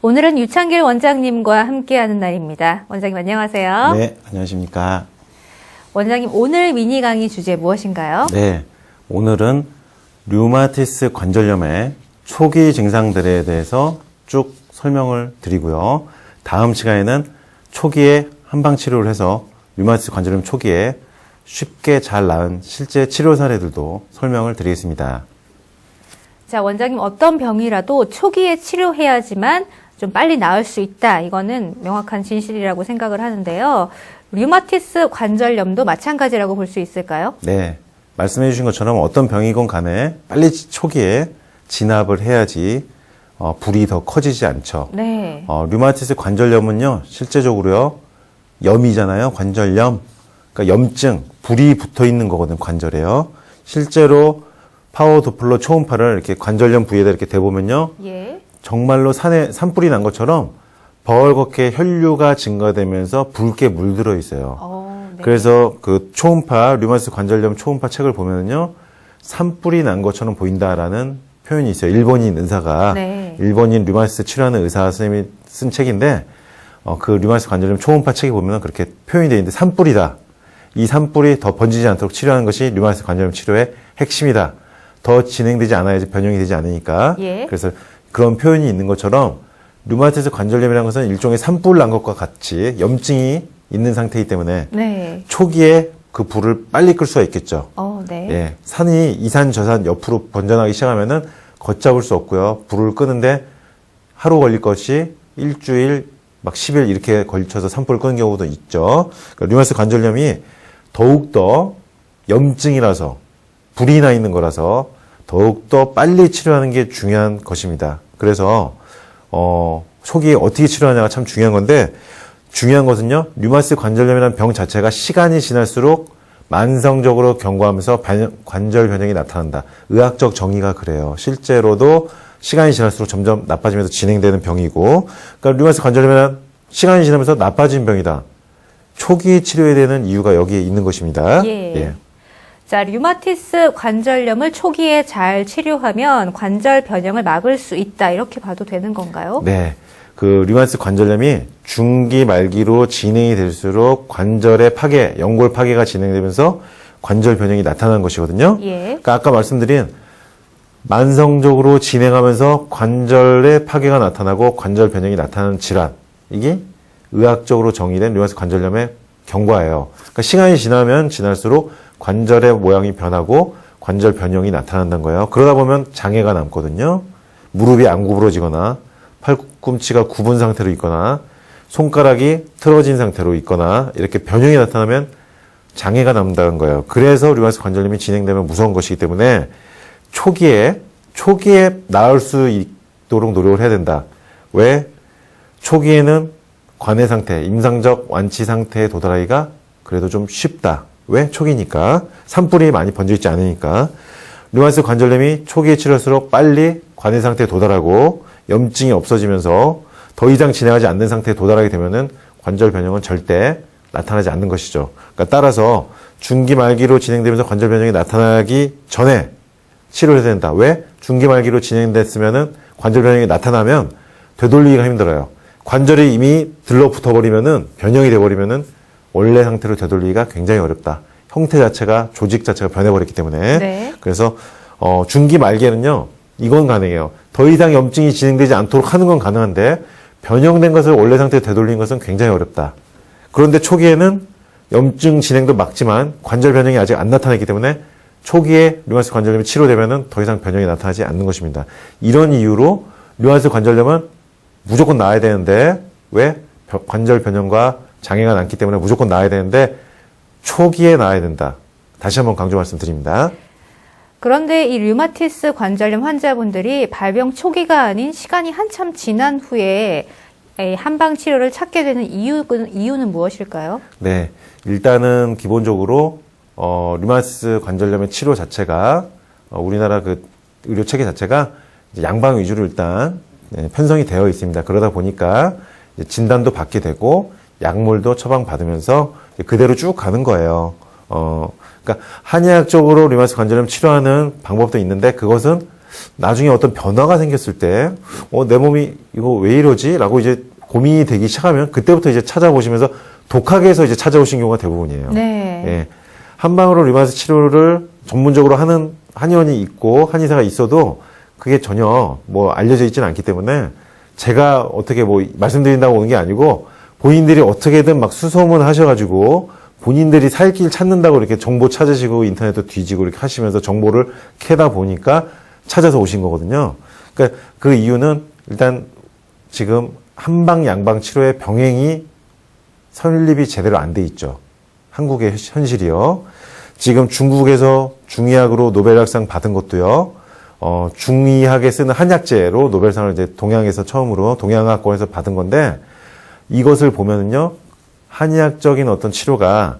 오늘은 유창길 원장님과 함께하는 날입니다. 원장님 안녕하세요. 네, 안녕하십니까. 원장님 오늘 미니 강의 주제 무엇인가요? 네, 오늘은 류마티스 관절염의 초기 증상들에 대해서 쭉 설명을 드리고요. 다음 시간에는 초기에 한방 치료를 해서 류마티스 관절염 초기에 쉽게 잘 나은 실제 치료 사례들도 설명을 드리겠습니다. 자, 원장님 어떤 병이라도 초기에 치료해야지만 좀 빨리 나을 수 있다. 이거는 명확한 진실이라고 생각을 하는데요. 류마티스 관절염도 마찬가지라고 볼 수 있을까요? 네, 말씀해 주신 것처럼 어떤 병이건 간에 빨리 초기에 진압을 해야지 어, 불이 더 커지지 않죠. 네. 어, 류마티스 관절염은요, 실제적으로요, 염이잖아요, 관절염. 그러니까 염증, 불이 붙어 있는 거거든, 관절에요. 실제로 파워 도플러 초음파를 이렇게 관절염 부위에다 이렇게 대보면요, 예. 정말로 산에, 산불이 난 것처럼 벌겋게 혈류가 증가되면서 붉게 물들어 있어요. 어, 네. 그래서 그 초음파, 류마티스 관절염 초음파 책을 보면은요, 산불이 난 것처럼 보인다라는 표현이 있어요. 일본인 의사가. 네. 일본인 류마티스 치료하는 의사 선생님이 쓴 책인데, 어, 그 류마티스 관절염 초음파 책에 보면 그렇게 표현이 되어 있는데, 산불이다. 이 산불이 더 번지지 않도록 치료하는 것이 류마티스 관절염 치료의 핵심이다. 더 진행되지 않아야지 변형이 되지 않으니까. 예. 그래서 그런 표현이 있는 것처럼 류마티스 관절염이라는 것은 일종의 산불 난 것과 같이 염증이 있는 상태이기 때문에 네. 초기에 그 불을 빨리 끌 수가 있겠죠. 어, 네. 예. 산이 이산 저산 옆으로 번져나기 시작하면은 걷잡을 수 없고요. 불을 끄는데 하루 걸릴 것이 일주일 막 10일 이렇게 걸쳐서 산불을 끄는 경우도 있죠. 그러니까 류마티스 관절염이 더욱더 염증이라서 불이 나 있는 거라서 더욱더 빨리 치료하는 게 중요한 것입니다. 그래서 어, 초기에 어떻게 치료하냐가 참 중요한 건데 중요한 것은요. 류마티스 관절염이라는 병 자체가 시간이 지날수록 만성적으로 경과하면서 변형- 관절 변형이 나타난다. 의학적 정의가 그래요. 실제로도 시간이 지날수록 점점 나빠지면서 진행되는 병이고, 그러니까 류마티스 관절염이란 시간이 지나면서 나빠진 병이다. 초기 치료해야 되는 이유가 여기에 있는 것입니다. 예. 자, 류마티스 관절염을 초기에 잘 치료하면 관절 변형을 막을 수 있다. 이렇게 봐도 되는 건가요? 네. 그 류마티스 관절염이 중기 말기로 진행이 될수록 관절의 파괴, 연골 파괴가 진행되면서 관절 변형이 나타나는 것이거든요. 예. 그러니까 아까 말씀드린 만성적으로 진행하면서 관절의 파괴가 나타나고 관절 변형이 나타나는 질환. 이게 의학적으로 정의된 류마티스 관절염의 경과예요. 그러니까 시간이 지나면 지날수록 관절의 모양이 변하고 관절 변형이 나타난다는 거예요. 그러다 보면 장애가 남거든요. 무릎이 안 구부러지거나 팔꿈치가 굽은 상태로 있거나 손가락이 틀어진 상태로 있거나 이렇게 변형이 나타나면 장애가 남는다는 거예요. 그래서 류마티스 관절염이 진행되면 무서운 것이기 때문에 초기에 초기에 나을 수 있도록 노력을 해야 된다. 왜? 초기에는 관해 상태, 임상적 완치 상태에 도달하기가 그래도 좀 쉽다. 왜? 초기니까. 산불이 많이 번져 있지 않으니까. 류마티스 관절염이 초기에 치료할수록 빨리 관해 상태에 도달하고 염증이 없어지면서 더 이상 진행하지 않는 상태에 도달하게 되면은 관절 변형은 절대 나타나지 않는 것이죠. 그러니까 따라서 중기 말기로 진행되면서 관절 변형이 나타나기 전에 치료를 해야 된다. 왜? 중기 말기로 진행됐으면은 관절 변형이 나타나면 되돌리기가 힘들어요. 관절이 이미 들러붙어 버리면은 변형이 돼 버리면은 원래 상태로 되돌리기가 굉장히 어렵다. 형태 자체가 조직 자체가 변해버렸기 때문에 네. 그래서 어, 중기 말기에는요 이건 가능해요. 더 이상 염증이 진행되지 않도록 하는 건 가능한데 변형된 것을 원래 상태로 되돌리는 것은 굉장히 어렵다. 그런데 초기에는 염증 진행도 막지만 관절 변형이 아직 안 나타났기 때문에 초기에 류마티스 관절염이 치료되면은 더 이상 변형이 나타나지 않는 것입니다. 이런 이유로 류마티스 관절염은 무조건 나아야 되는데 왜 벼- 관절 변형과 장애가 남기 때문에 무조건 나아야 되는데 초기에 나아야 된다. 다시 한번 강조 말씀드립니다. 그런데 이 류마티스 관절염 환자분들이 발병 초기가 아닌 시간이 한참 지난 후에 이 한방 치료를 찾게 되는 이유는, 이유는 무엇일까요? 네, 일단은 기본적으로 어, 류마티스 관절염의 치료 자체가 어, 우리나라 그 의료 체계 자체가 이제 양방 위주로 일단 네, 편성이 되어 있습니다. 그러다 보니까 이제 진단도 받게 되고 약물도 처방 받으면서 그대로 쭉 가는 거예요. 어, 그러니까 한의학적으로 류마티스 관절염 치료하는 방법도 있는데 그것은 나중에 어떤 변화가 생겼을 때, 어, 내 몸이 이거 왜 이러지? 라고 이제 고민이 되기 시작하면 그때부터 이제 찾아보시면서 독학에서 이제 찾아오신 경우가 대부분이에요. 네. 예. 한방으로 류마티스 치료를 전문적으로 하는 한의원이 있고 한의사가 있어도 그게 전혀 뭐 알려져 있지는 않기 때문에 제가 어떻게 뭐 말씀드린다고 오는 게 아니고 본인들이 어떻게든 막 수소문 하셔가지고 본인들이 살 길 찾는다고 이렇게 정보 찾으시고 인터넷도 뒤지고 이렇게 하시면서 정보를 캐다 보니까 찾아서 오신 거거든요. 그러니까 그 이유는 일단 지금 한방 양방 치료의 병행이 설립이 제대로 안 돼 있죠. 한국의 현실이요. 지금 중국에서 중의학으로 노벨학상 받은 것도요. 어, 중의학에 쓰는 한약재로 노벨상을 이제 동양에서 처음으로 동양학권에서 받은 건데 이것을 보면은요. 한의학적인 어떤 치료가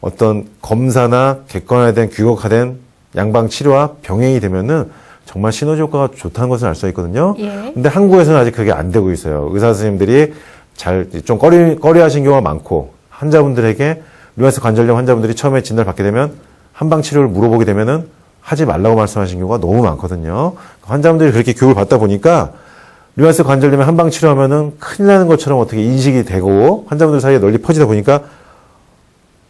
어떤 검사나 객관화된 규격화된 양방 치료와 병행이 되면은 정말 시너지 효과가 좋다는 것을 알 수 있거든요. 예. 근데 한국에서는 아직 그게 안 되고 있어요. 의사 선생님들이 잘 좀 꺼리 꺼리 하신 경우가 많고 환자분들에게 류마티스 관절염 환자분들이 처음에 진단을 받게 되면 한방 치료를 물어보게 되면은 하지 말라고 말씀하신 경우가 너무 많거든요. 환자분들이 그렇게 교육을 받다 보니까 류마티스 관절염에 한방 치료하면은 큰일 나는 것처럼 어떻게 인식이 되고 환자분들 사이에 널리 퍼지다 보니까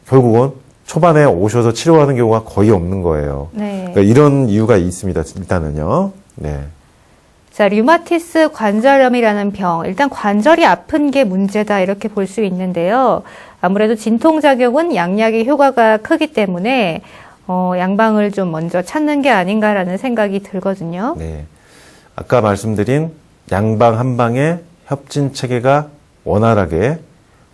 결국은 초반에 오셔서 치료하는 경우가 거의 없는 거예요. 네. 그러니까 이런 이유가 있습니다. 일단은요. 네. 자, 류마티스 관절염이라는 병. 일단 관절이 아픈 게 문제다 이렇게 볼 수 있는데요. 아무래도 진통 작용은 양약의 효과가 크기 때문에 어, 양방을 좀 먼저 찾는 게 아닌가라는 생각이 들거든요. 네. 아까 말씀드린 양방 한방의 협진 체계가 원활하게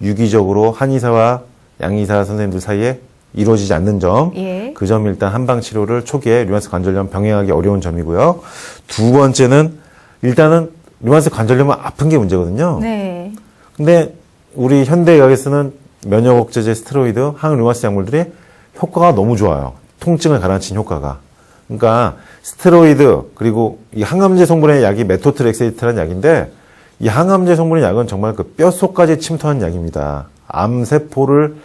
유기적으로 한의사와 양의사 선생님들 사이에 이루어지지 않는 점. 예. 그 점이 일단 한방 치료를 초기에 류마티스 관절염 병행하기 어려운 점이고요. 두 번째는 일단은 류마티스 관절염은 아픈 게 문제거든요. 네. 근데 우리 현대 의학에서는 면역 억제제 스테로이드, 항 류마티스 약물들이 효과가 너무 좋아요. 통증을 가라앉힌 효과가. 그러니까 스테로이드 그리고 이 항암제 성분의 약이 메토트렉세이트라는 약인데 이 항암제 성분의 약은 정말 그 뼛속까지 침투하는 약입니다. 암 세포를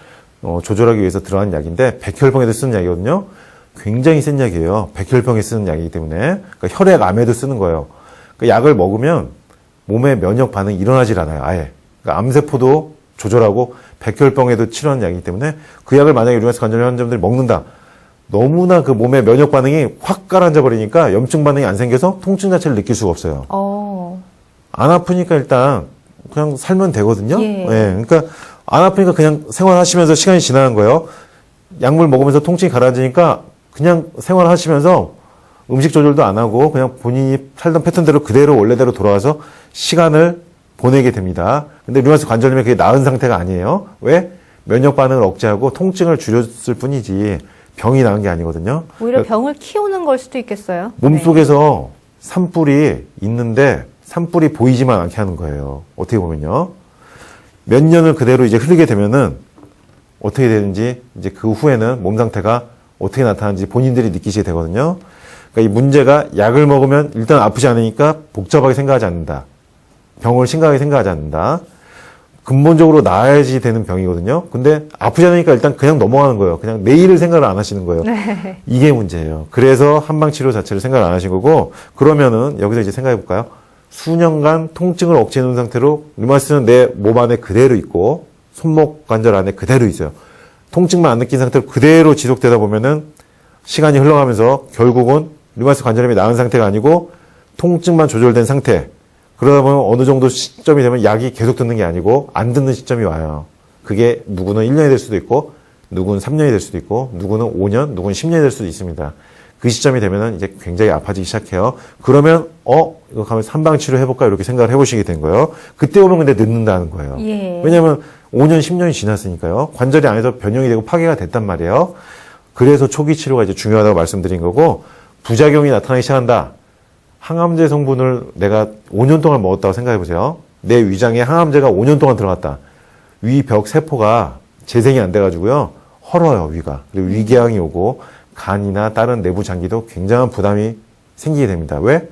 어, 조절하기 위해서 들어간 약인데 백혈병에도 쓰는 약이거든요. 굉장히 센 약이에요. 백혈병에 쓰는 약이기 때문에 그러니까 혈액암에도 쓰는 거예요. 그 약을 먹으면 몸에 면역 반응이 일어나질 않아요. 아예. 그러니까 암세포도 조절하고 백혈병에도 치료하는 약이기 때문에 그 약을 만약에 류마티스 관절염 환자분들이 먹는다. 너무나 그 몸의 면역 반응이 확 가라앉아 버리니까 염증 반응이 안 생겨서 통증 자체를 느낄 수가 없어요. 어. 안 아프니까 일단 그냥 살면 되거든요. 예. 그러니까 안 아프니까 그냥 생활하시면서 시간이 지나는 거예요. 약물 먹으면서 통증이 가라앉으니까 그냥 생활하시면서 음식 조절도 안 하고 그냥 본인이 살던 패턴대로 그대로 원래대로 돌아와서 시간을 보내게 됩니다. 근데 류마티스 관절염이 그게 나은 상태가 아니에요. 왜? 면역 반응을 억제하고 통증을 줄였을 뿐이지 병이 나은 게 아니거든요. 오히려 병을 키우는 걸 수도 있겠어요. 네. 몸속에서 산불이 있는데 산불이 보이지만 않게 하는 거예요. 어떻게 보면요. 몇 년을 그대로 이제 흐르게 되면은 어떻게 되는지 이제 그 후에는 몸 상태가 어떻게 나타나는지 본인들이 느끼시게 되거든요. 그러니까 이 문제가 약을 먹으면 일단 아프지 않으니까 복잡하게 생각하지 않는다. 병을 심각하게 생각하지 않는다. 근본적으로 나아야지 되는 병이거든요. 근데 아프지 않으니까 일단 그냥 넘어가는 거예요. 그냥 내일을 생각을 안 하시는 거예요. 네. 이게 문제예요. 그래서 한방 치료 자체를 생각 안 하신 거고 그러면은 여기서 이제 생각해 볼까요? 수년간 통증을 억제해 놓은 상태로 류마티스는 내 몸 안에 그대로 있고 손목 관절 안에 그대로 있어요. 통증만 안 느낀 상태로 그대로 지속되다 보면은 시간이 흘러가면서 결국은 류마티스 관절염이 나은 상태가 아니고 통증만 조절된 상태. 그러다 보면 어느 정도 시점이 되면 약이 계속 듣는 게 아니고 안 듣는 시점이 와요. 그게 누구는 1년이 될 수도 있고 누구는 3년이 될 수도 있고 누구는 5년, 누구는 10년이 될 수도 있습니다. 그 시점이 되면은 이제 굉장히 아파지기 시작해요. 그러면 어 이거 가면 삼방 치료 해볼까 이렇게 생각을 해보시게 된 거예요. 그때 오면 근데 늦는다는 거예요. 예. 왜냐하면 5년, 10년이 지났으니까요. 관절이 안에서 변형이 되고 파괴가 됐단 말이에요. 그래서 초기 치료가 이제 중요하다고 말씀드린 거고 부작용이 나타나기 시작한다. 항암제 성분을 내가 5년 동안 먹었다고 생각해 보세요. 내 위장에 항암제가 5년 동안 들어갔다. 위 벽 세포가 재생이 안 돼가지고요. 헐어요, 위가. 그리고 위궤양이 오고 간이나 다른 내부 장기도 굉장한 부담이 생기게 됩니다. 왜?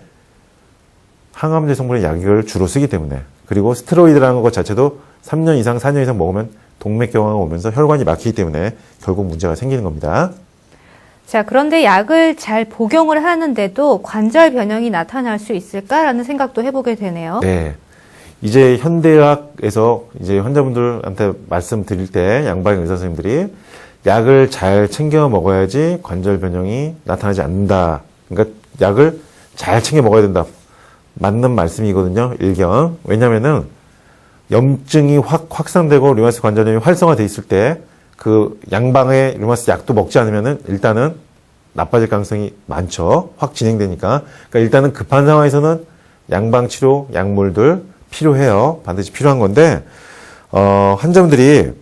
항암제 성분의 약을 주로 쓰기 때문에. 그리고 스테로이드라는 것 자체도 3년 이상, 4년 이상 먹으면 동맥경화가 오면서 혈관이 막히기 때문에 결국 문제가 생기는 겁니다. 자, 그런데 약을 잘 복용을 하는데도 관절 변형이 나타날 수 있을까라는 생각도 해보게 되네요. 네. 이제 현대의학에서 이제 환자분들한테 말씀드릴 때 양방 의사 선생님들이 약을 잘 챙겨 먹어야지 관절 변형이 나타나지 않는다. 그러니까 약을 잘 챙겨 먹어야 된다. 맞는 말씀이거든요. 일경. 왜냐면은 염증이 확 확산되고 류마티스 관절염이 활성화돼 있을 때 그 양방의 류마티스 약도 먹지 않으면은 일단은 나빠질 가능성이 많죠. 확 진행되니까. 그러니까 일단은 급한 상황에서는 양방 치료 약물들 필요해요. 반드시 필요한 건데 어, 환자분들이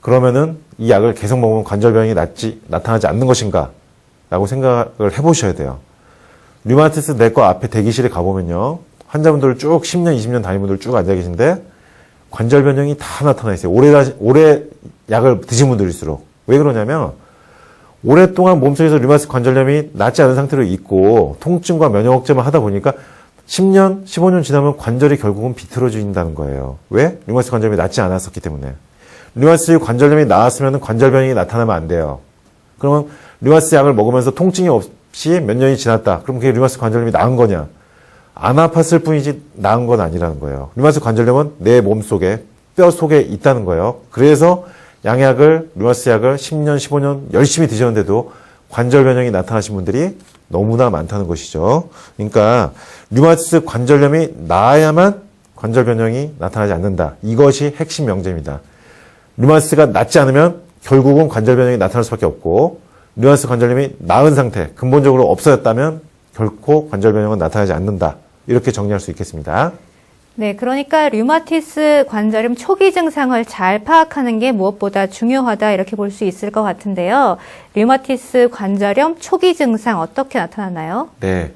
그러면은 이 약을 계속 먹으면 관절병이 낫지 나타나지 않는 것인가? 라고 생각을 해보셔야 돼요. 류마티스 내과 앞에 대기실에 가보면요. 환자분들 쭉 10년, 20년 다닌 분들 쭉 앉아 계신데 관절 변형이 다 나타나 있어요. 오래, 오래 약을 드신 분들일수록. 왜 그러냐면 오랫동안 몸속에서 류마티스 관절염이 낫지 않은 상태로 있고 통증과 면역 억제만 하다 보니까 10년, 15년 지나면 관절이 결국은 비틀어진다는 거예요. 왜? 류마티스 관절염이 낫지 않았었기 때문에. 류마티스 관절염이 나았으면 관절 변형이 나타나면 안 돼요. 그러면 류마티스 약을 먹으면서 통증이 없이 몇 년이 지났다. 그럼 그게 류마티스 관절염이 나은 거냐? 안 아팠을 뿐이지 나은 건 아니라는 거예요. 류마티스 관절염은 내 몸 속에 뼈 속에 있다는 거예요. 그래서 양약을 류마티스 약을 10년, 15년 열심히 드셨는데도 관절 변형이 나타나신 분들이 너무나 많다는 것이죠. 그러니까 류마티스 관절염이 나아야만 관절 변형이 나타나지 않는다. 이것이 핵심 명제입니다. 류마티스가 낫지 않으면 결국은 관절 변형이 나타날 수밖에 없고 류마티스 관절염이 나은 상태, 근본적으로 없어졌다면 결코 관절 변형은 나타나지 않는다. 이렇게 정리할 수 있겠습니다. 네, 그러니까 류마티스 관절염 초기 증상을 잘 파악하는 게 무엇보다 중요하다 이렇게 볼 수 있을 것 같은데요. 류마티스 관절염 초기 증상 어떻게 나타나나요? 네.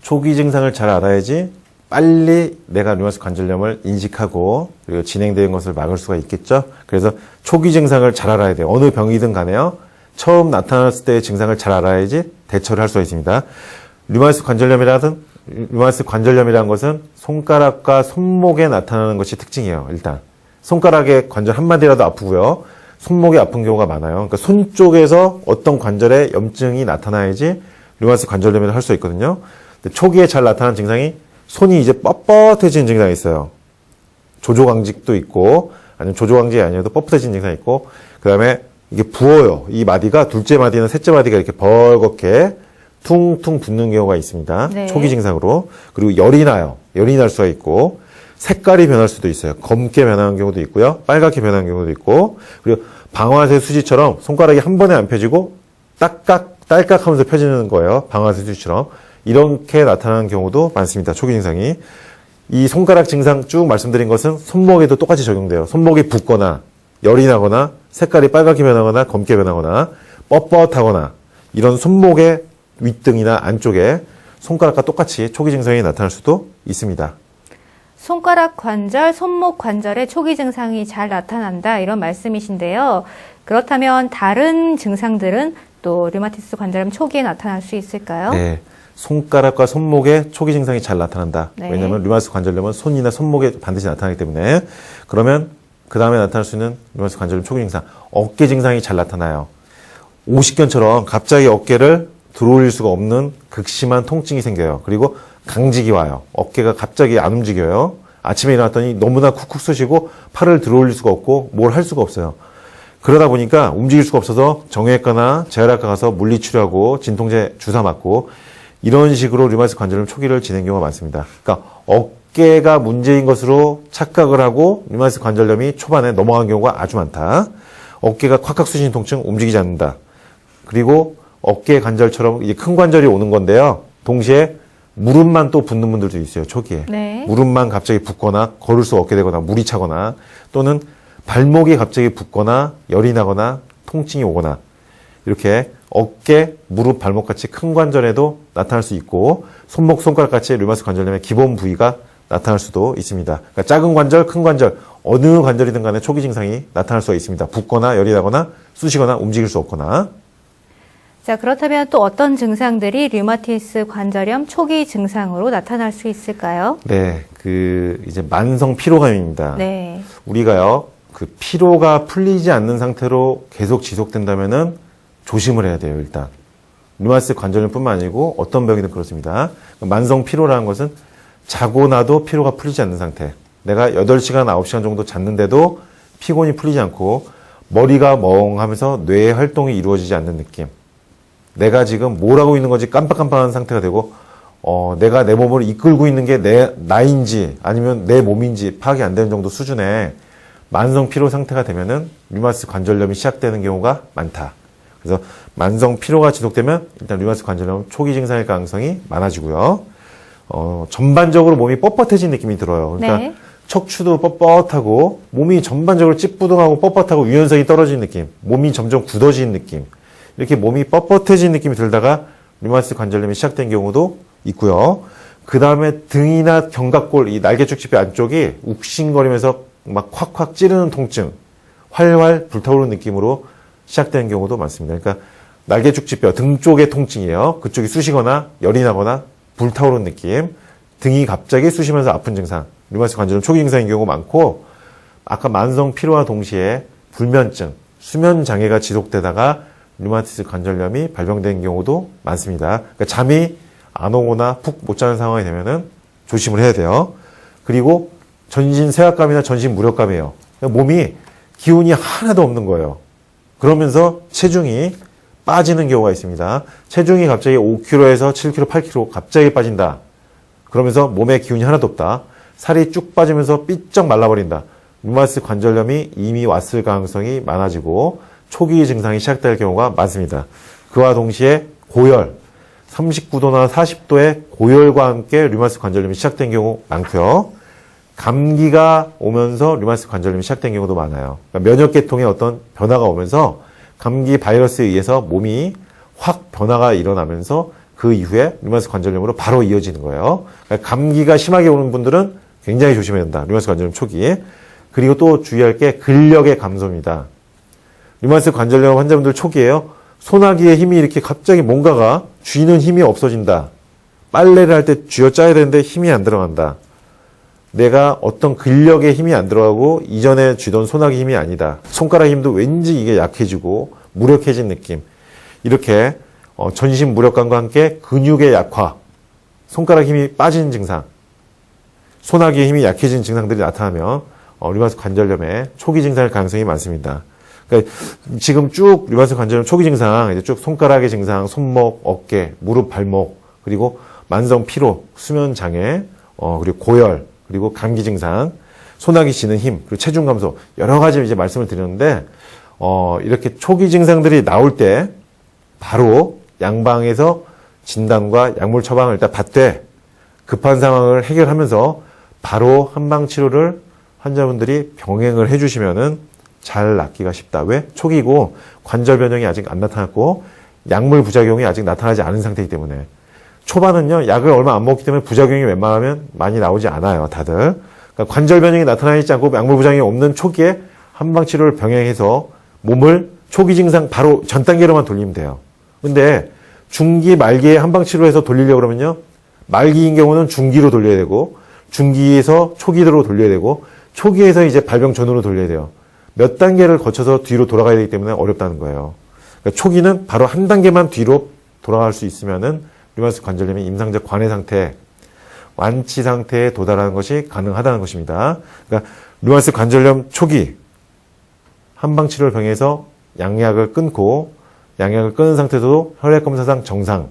초기 증상을 잘 알아야지 빨리 내가 류마티스 관절염을 인식하고 그리고 진행되는 것을 막을 수가 있겠죠. 그래서 초기 증상을 잘 알아야 돼요. 어느 병이든 간에요. 처음 나타났을 때의 증상을 잘 알아야지 대처를 할 수가 있습니다. 류마티스 관절염이라든 류마티스 관절염이라는 것은 손가락과 손목에 나타나는 것이 특징이에요. 일단 손가락의 관절 한 마디라도 아프고요. 손목이 아픈 경우가 많아요. 그러니까 손 쪽에서 어떤 관절에 염증이 나타나야지 류마티스 관절염을 할수 있거든요. 근데 초기에 잘 나타나는 증상이 손이 이제 뻣뻣해지는 증상이 있어요. 조조강직도 있고 아니면 조조강직이 아니어도 뻣뻣해지는 증상이 있고 그다음에 이게 부어요. 이 마디가 둘째 마디나 셋째 마디가 이렇게 벌겋게 퉁퉁 붓는 경우가 있습니다. 네. 초기 증상으로 그리고 열이 나요. 열이 날 수가 있고 색깔이 변할 수도 있어요. 검게 변하는 경우도 있고요. 빨갛게 변하는 경우도 있고 그리고 방아쇠 수지처럼 손가락이 한 번에 안 펴지고 딱깍 딸깍 하면서 펴지는 거예요. 방아쇠 수지처럼 이렇게 나타나는 경우도 많습니다. 초기 증상이 이 손가락 증상 쭉 말씀드린 것은 손목에도 똑같이 적용돼요. 손목이 붓거나 열이 나거나 색깔이 빨갛게 변하거나 검게 변하거나 뻣뻣하거나 이런 손목의 윗등이나 안쪽에 손가락과 똑같이 초기 증상이 나타날 수도 있습니다. 손가락 관절, 손목 관절의 초기 증상이 잘 나타난다 이런 말씀이신데요. 그렇다면 다른 증상들은 또 류마티스 관절염 초기에 나타날 수 있을까요? 네. 손가락과 손목에 초기 증상이 잘 나타난다. 네. 왜냐하면 류마티스 관절염은 손이나 손목에 반드시 나타나기 때문에 그러면 그 다음에 나타날 수 있는 류마티스 관절염 초기 증상, 어깨 증상이 잘 나타나요. 오십견처럼 갑자기 어깨를 들어올릴 수가 없는 극심한 통증이 생겨요. 그리고 강직이 와요. 어깨가 갑자기 안 움직여요. 아침에 일어났더니 너무나 쿡쿡 쑤시고 팔을 들어올릴 수가 없고 뭘 할 수가 없어요. 그러다 보니까 움직일 수가 없어서 정형외과나 재활학과 가서 물리치료하고 진통제 주사 맞고 이런 식으로 류마티스 관절염 초기를 진행 경우가 많습니다. 그러니까 어깨가 문제인 것으로 착각을 하고 류마티스 관절염이 초반에 넘어간 경우가 아주 많다. 어깨가 콱콱 쑤시는 통증 움직이지 않는다. 그리고 어깨 관절처럼 이제 큰 관절이 오는 건데요. 동시에 무릎만 또 붓는 분들도 있어요. 초기에. 네. 무릎만 갑자기 붓거나 걸을 수 없게 되거나 물이 차거나 또는 발목이 갑자기 붓거나 열이 나거나 통증이 오거나 이렇게 어깨, 무릎, 발목 같이 큰 관절에도 나타날 수 있고 손목, 손가락 같이 류마티스 관절염의 기본 부위가 나타날 수도 있습니다. 그러니까 작은 관절, 큰 관절 어느 관절이든 간에 초기 증상이 나타날 수가 있습니다. 붓거나 열이 나거나 쑤시거나 움직일 수 없거나 자, 그렇다면 또 어떤 증상들이 류마티스 관절염 초기 증상으로 나타날 수 있을까요? 네, 그 이제 만성 피로감입니다. 네. 우리가요, 그 피로가 풀리지 않는 상태로 계속 지속된다면은 조심을 해야 돼요, 일단. 류마티스 관절염뿐만 아니고 어떤 병이든 그렇습니다. 만성 피로라는 것은 자고 나도 피로가 풀리지 않는 상태. 내가 8시간, 9시간 정도 잤는데도 피곤이 풀리지 않고 머리가 멍하면서 뇌의 활동이 이루어지지 않는 느낌. 내가 지금 뭘 하고 있는 건지 깜빡깜빡한 상태가 되고 어, 내가 내 몸을 이끌고 있는 게 내 나인지 아니면 내 몸인지 파악이 안 되는 정도 수준의 만성 피로 상태가 되면은 류마티스 관절염이 시작되는 경우가 많다. 그래서 만성 피로가 지속되면 일단 류마티스 관절염 초기 증상일 가능성이 많아지고요. 어, 전반적으로 몸이 뻣뻣해진 느낌이 들어요. 그러니까 네. 척추도 뻣뻣하고 몸이 전반적으로 찌뿌둥하고 뻣뻣하고 유연성이 떨어진 느낌, 몸이 점점 굳어진 느낌, 이렇게 몸이 뻣뻣해진 느낌이 들다가 류마티스 관절염이 시작된 경우도 있고요. 그 다음에 등이나 견갑골, 이 날개축지뼈 안쪽이 욱신거리면서 막 콱콱 찌르는 통증, 활활 불타오르는 느낌으로 시작되는 경우도 많습니다. 그러니까 날개축지뼈 등 쪽의 통증이에요. 그쪽이 쑤시거나 열이 나거나 불타오르는 느낌, 등이 갑자기 쑤시면서 아픈 증상, 류마티스 관절염 초기 증상인 경우가 많고 아까 만성 피로와 동시에 불면증, 수면 장애가 지속되다가 류마티스 관절염이 발병된 경우도 많습니다. 그러니까 잠이 안 오거나 푹 못 자는 상황이 되면은 조심을 해야 돼요. 그리고 전신 세압감이나 전신 무력감이에요. 그러니까 몸이 기운이 하나도 없는 거예요. 그러면서 체중이 빠지는 경우가 있습니다. 체중이 갑자기 5kg에서 7kg, 8kg 갑자기 빠진다. 그러면서 몸에 기운이 하나도 없다. 살이 쭉 빠지면서 삐쩍 말라버린다. 류마티스 관절염이 이미 왔을 가능성이 많아지고 초기 증상이 시작될 경우가 많습니다. 그와 동시에 고열, 39도나 40도의 고열과 함께 류마티스 관절염이 시작된 경우 많고요. 감기가 오면서 류마티스 관절염이 시작된 경우도 많아요. 그러니까 면역 계통에 어떤 변화가 오면서 감기 바이러스에 의해서 몸이 확 변화가 일어나면서 그 이후에 류마티스 관절염으로 바로 이어지는 거예요. 그러니까 감기가 심하게 오는 분들은 굉장히 조심해야 된다. 류마티스 관절염 초기. 그리고 또 주의할 게 근력의 감소입니다. 류마티스 관절염 환자분들 초기에요. 소나기의 힘이 이렇게 갑자기 뭔가가 쥐는 힘이 없어진다. 빨래를 할 때 쥐어 짜야 되는데 힘이 안 들어간다. 내가 어떤 근력의 힘이 안 들어가고 이전에 쥐던 소나기 힘이 아니다. 손가락 힘도 왠지 이게 약해지고 무력해진 느낌. 이렇게 어, 전신 무력감과 함께 근육의 약화, 손가락 힘이 빠지는 증상, 소나기의 힘이 약해진 증상들이 나타나면 어, 류마티스 관절염의 초기 증상일 가능성이 많습니다. 그러니까 지금 쭉 류마티스 관절염 초기 증상, 이제 쭉 손가락의 증상, 손목, 어깨, 무릎, 발목, 그리고 만성 피로, 수면 장애, 어, 그리고 고열, 그리고 감기 증상, 소나기 지는 힘, 그리고 체중 감소 여러 가지 이제 말씀을 드렸는데 어, 이렇게 초기 증상들이 나올 때 바로 양방에서 진단과 약물 처방을 일단 받되 급한 상황을 해결하면서 바로 한방 치료를 환자분들이 병행을 해주시면은 잘 낫기가 쉽다. 왜? 초기고 관절 변형이 아직 안 나타났고 약물 부작용이 아직 나타나지 않은 상태이기 때문에 초반은요 약을 얼마 안 먹기 때문에 부작용이 웬만하면 많이 나오지 않아요. 다들 그러니까 관절 변형이 나타나 있지 않고 약물 부작용이 없는 초기에 한방 치료를 병행해서 몸을 초기 증상 바로 전 단계로만 돌리면 돼요. 근데 중기 말기에 한방 치료해서 돌리려고 그러면요 말기인 경우는 중기로 돌려야 되고 중기에서 초기로 돌려야 되고 초기에서 이제 발병 전으로 돌려야 돼요. 몇 단계를 거쳐서 뒤로 돌아가야 되기 때문에 어렵다는 거예요. 그러니까 초기는 바로 한 단계만 뒤로 돌아갈 수 있으면은 류마티스 관절염이 임상적 관해 상태, 완치 상태에 도달하는 것이 가능하다는 것입니다. 그러니까 류마티스 관절염 초기 한방 치료를 병해서 양약을 끊고 양약을 끊은 상태도 혈액 검사상 정상,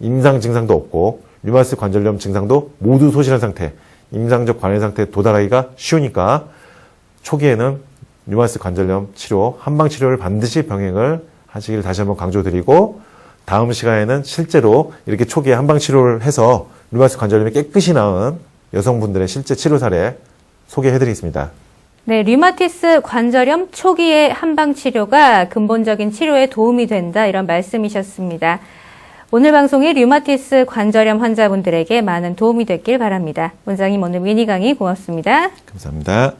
임상 증상도 없고 류마티스 관절염 증상도 모두 소실한 상태, 임상적 관해 상태에 도달하기가 쉬우니까 초기에는 류마티스 관절염 치료, 한방 치료를 반드시 병행을 하시길 다시 한번 강조드리고 다음 시간에는 실제로 이렇게 초기에 한방 치료를 해서 류마티스 관절염이 깨끗이 나은 여성분들의 실제 치료 사례 소개해드리겠습니다. 네, 류마티스 관절염 초기의 한방 치료가 근본적인 치료에 도움이 된다 이런 말씀이셨습니다. 오늘 방송이 류마티스 관절염 환자분들에게 많은 도움이 됐길 바랍니다. 원장님 오늘 미니 강의 고맙습니다. 감사합니다.